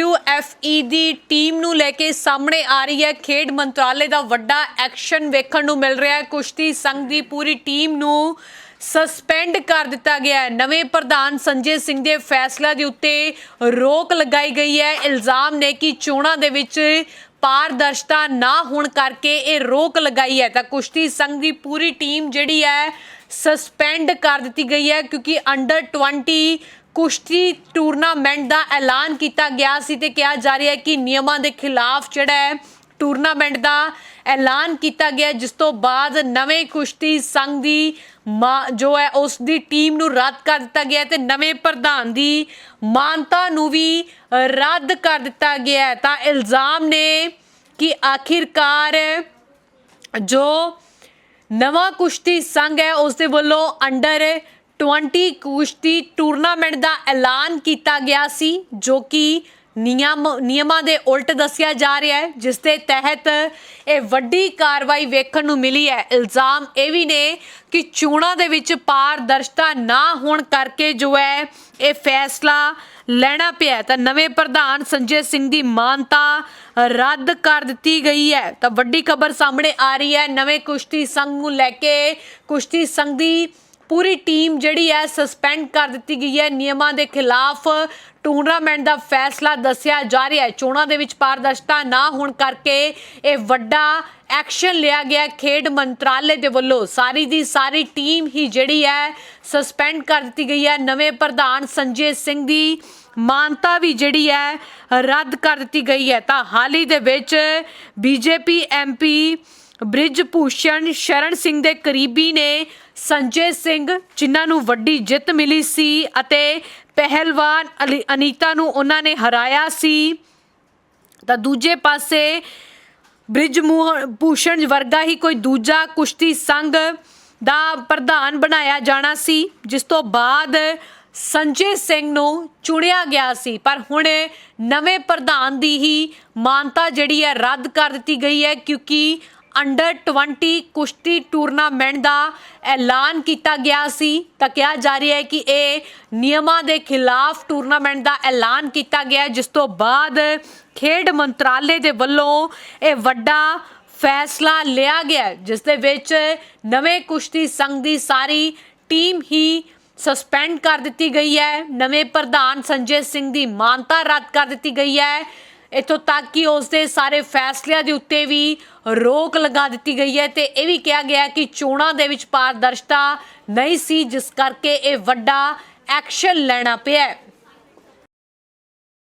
WFE ਦੀ team ਨੂੰ ਲੈ ਕੇ ਸਾਹਮਣੇ ਆ ਰਹੀ ਹੈ। ਖੇਡ ਮੰਤਰਾਲੇ ਦਾ ਵੱਡਾ ਐਕਸ਼ਨ ਵੇਖਣ ਨੂੰ ਮਿਲ ਰਿਹਾ ਹੈ। ਕੁਸ਼ਤੀ ਸੰਘ ਦੀ ਪੂਰੀ ਟੀਮ ਨੂੰ ਸਸਪੈਂਡ ਕਰ ਦਿੱਤਾ ਗਿਆ ਹੈ। ਨਵੇਂ ਪ੍ਰਧਾਨ ਸੰਜੇ ਸਿੰਘ ਦੇ ਫੈਸਲਾ ਦੇ ਉੱਤੇ ਰੋਕ ਲਗਾਈ ਗਈ ਹੈ। ਇਲਜ਼ਾਮ ਨੇ ਕਿ ਚੋਣਾਂ ਦੇ ਵਿੱਚ ਪਾਰਦਰਸ਼ਤਾ ਨਾ ਹੋਣ ਕਰਕੇ ਇਹ ਰੋਕ ਲਗਾਈ ਹੈ। ਤਾਂ ਕੁਸ਼ਤੀ ਸੰਘ ਦੀ ਪੂਰੀ ਟੀਮ ਜਿਹੜੀ ਹੈ, ਸਸਪੈਂਡ ਕਰ ਦਿੱਤੀ ਗਈ ਹੈ ਕਿਉਂਕਿ ਅੰਡਰ 20 ਕੁਸ਼ਤੀ ਟੂਰਨਾਮੈਂਟ ਦਾ ਐਲਾਨ ਕੀਤਾ ਗਿਆ ਸੀ ਤੇ ਕਿਹਾ ਜਾ ਰਿਹਾ ਹੈ ਕਿ ਨਿਯਮਾਂ ਦੇ ਖਿਲਾਫ ਜਿਹੜਾ ਹੈ ਟੂਰਨਾਮੈਂਟ ਦਾ ਐਲਾਨ ਕੀਤਾ ਗਿਆ ਜਿਸ ਤੋਂ ਬਾਅਦ ਨਵੇਂ ਕੁਸ਼ਤੀ ਸੰਘ ਦੀ ਮਾ- ਜੋ ਹੈ, ਉਸ ਦੀ ਟੀਮ ਨੂੰ ਰੱਦ ਕਰ ਦਿੱਤਾ ਗਿਆ ਹੈ ਤੇ ਨਵੇਂ ਪ੍ਰਧਾਨ ਦੀ ਮਾਨਤਾ ਨੂੰ ਵੀ ਰੱਦ ਕਰ ਦਿੱਤਾ ਗਿਆ ਤਾਂ ਇਲਜ਼ਾਮ ਨੇ ਕਿ ਆਖਿਰਕਾਰ ਜੋ ਨਵਾਂ ਕੁਸ਼ਤੀ ਸੰਘ ਹੈ, ਉਸ ਦੇ ਵੱਲੋਂ ਅੰਡਰ 20 ਕੁਸ਼ਤੀ ਟੂਰਨਾਮੈਂਟ ਦਾ ਐਲਾਨ ਕੀਤਾ ਗਿਆ ਸੀ, ਜੋ ਕਿ ਨਿਯਮ, ਨਿਯਮਾਂ ਦੇ ਉਲਟ ਦੱਸਿਆ ਜਾ ਰਿਹਾ ਹੈ, ਜਿਸ ਦੇ ਤਹਿਤ ਇਹ ਵੱਡੀ ਕਾਰਵਾਈ ਵੇਖਣ ਨੂੰ ਮਿਲੀ ਹੈ। ਇਲਜ਼ਾਮ ਇਹ ਵੀ ਨੇ ਕਿ ਚੋਣਾਂ ਦੇ ਵਿੱਚ ਪਾਰਦਰਸ਼ਤਾ ਨਾ ਹੋਣ ਕਰਕੇ ਜੋ ਹੈ, ਇਹ ਫੈਸਲਾ ਲੈਣਾ ਪਿਆ ਤਾਂ ਨਵੇਂ ਪ੍ਰਧਾਨ ਸੰਜੇ ਸਿੰਘ ਦੀ ਮਾਨਤਾ ਰੱਦ ਕਰ ਦਿੱਤੀ ਗਈ ਹੈ। ਤਾਂ ਵੱਡੀ ਖਬਰ ਸਾਹਮਣੇ ਆ ਰਹੀ ਹੈ, ਨਵੇਂ ਕੁਸ਼ਤੀ ਸੰਘ ਨੂੰ ਲੈ ਕੇ ਕੁਸ਼ਤੀ ਸੰਘ ਦੀ ਪੂਰੀ ਟੀਮ ਜਿਹੜੀ ਹੈ ਸਸਪੈਂਡ ਕਰ ਦਿੱਤੀ ਗਈ ਹੈ। ਨਿਯਮਾਂ ਦੇ ਖਿਲਾਫ ਟੂਰਨਾਮੈਂਟ ਦਾ ਫੈਸਲਾ ਦੱਸਿਆ ਜਾ ਰਿਹਾ ਹੈ। ਚੋਣਾਂ ਦੇ ਵਿੱਚ ਪਾਰਦਰਸ਼ਤਾ ਨਾ ਹੋਣ ਕਰਕੇ ਇਹ ਵੱਡਾ ਐਕਸ਼ਨ ਲਿਆ ਗਿਆ ਖੇਡ ਮੰਤਰਾਲੇ ਦੇ ਵੱਲੋਂ ਸਾਰੀ ਦੀ ਸਾਰੀ ਟੀਮ ਹੀ ਜਿਹੜੀ ਹੈ ਸਸਪੈਂਡ ਕਰ ਦਿੱਤੀ ਗਈ ਹੈ। ਨਵੇਂ ਪ੍ਰਧਾਨ ਸੰਜੇ ਸਿੰਘ ਦੀ ਮਾਨਤਾ ਵੀ ਜਿਹੜੀ ਹੈ ਰੱਦ ਕਰ ਦਿੱਤੀ ਗਈ ਹੈ। ਤਾਂ ਹਾਲ ਹੀ ਦੇ ਵਿੱਚ ਬੀਜੇਪੀ ਐਮਪੀ ਬ੍ਰਿਜ ਭੂਸ਼ਣ ਸ਼ਰਨ ਸਿੰਘ ਦੇ ਕਰੀਬੀ ਨੇ ਸੰਜੇ ਸਿੰਘ, ਜਿਨ੍ਹਾਂ ਨੂੰ ਵੱਡੀ ਜਿੱਤ ਮਿਲੀ ਸੀ ਅਤੇ ਪਹਿਲਵਾਨ ਅਲੀ- ਅਨੀਤਾ ਨੂੰ ਉਹਨਾਂ ਨੇ ਹਰਾਇਆ ਸੀ। ਤਾਂ ਦੂਜੇ ਪਾਸੇ ਬ੍ਰਿਜ ਮੋਹਨ ਭੂਸ਼ਣ ਵਰਗਾ ਹੀ ਕੋਈ ਦੂਜਾ ਕੁਸ਼ਤੀ ਸੰਘ ਦਾ ਪ੍ਰਧਾਨ ਬਣਾਇਆ ਜਾਣਾ ਸੀ, ਜਿਸ ਤੋਂ ਬਾਅਦ ਸੰਜੇ ਸਿੰਘ ਨੂੰ ਚੁਣਿਆ ਗਿਆ ਸੀ। ਪਰ ਹੁਣ ਨਵੇਂ ਪ੍ਰਧਾਨ ਦੀ ਹੀ ਮਾਨਤਾ ਜਿਹੜੀ ਹੈ ਰੱਦ ਕਰ ਦਿੱਤੀ ਗਈ ਹੈ, ਕਿਉਂਕਿ ਅੰਡਰ 20 ਕੁਸ਼ਤੀ ਟੂਰਨਾਮੈਂਟ ਦਾ ਐਲਾਨ ਕੀਤਾ ਗਿਆ ਸੀ, ਤਾਂ ਕਿਹਾ ਜਾ ਰਿਹਾ ਹੈ ਕਿ ਇਹ ਨਿਯਮਾਂ ਦੇ ਖਿਲਾਫ ਟੂਰਨਾਮੈਂਟ ਦਾ ਐਲਾਨ ਕੀਤਾ ਗਿਆ, ਜਿਸ ਤੋਂ ਬਾਅਦ ਖੇਡ ਮੰਤਰਾਲੇ ਦੇ ਵੱਲੋਂ ਇਹ ਵੱਡਾ ਫੈਸਲਾ ਲਿਆ ਗਿਆ ਜਿਸ ਦੇ ਵਿੱਚ ਨਵੇਂ ਕੁਸ਼ਤੀ ਸੰਘ ਦੀ ਸਾਰੀ ਟੀਮ ਹੀ ਸਸਪੈਂਡ ਕਰ ਦਿੱਤੀ ਗਈ ਹੈ, ਨਵੇਂ ਪ੍ਰਧਾਨ ਸੰਜੇ ਸਿੰਘ ਦੀ ਮਾਨਤਾ ਰੱਦ ਕਰ ਦਿੱਤੀ ਗਈ ਹੈ ਇਥੋਂ ਤੱਕ ਕਿ ਉਸ ਦੇ ਸਾਰੇ ਫੈਸਲਿਆਂ ਦੇ ਉੱਤੇ ਵੀ ਰੋਕ ਲਗਾ ਦਿੱਤੀ ਗਈ ਹੈ ਤੇ ਇਹ ਵੀ ਕਿਹਾ ਗਿਆ ਕਿ ਚੋਣਾਂ ਦੇ ਵਿੱਚ ਪਾਰਦਰਸ਼ਤਾ ਨਹੀਂ ਸੀ, ਜਿਸ ਕਰਕੇ ਇਹ ਵੱਡਾ ਐਕਸ਼ਨ ਲੈਣਾ ਪਿਆ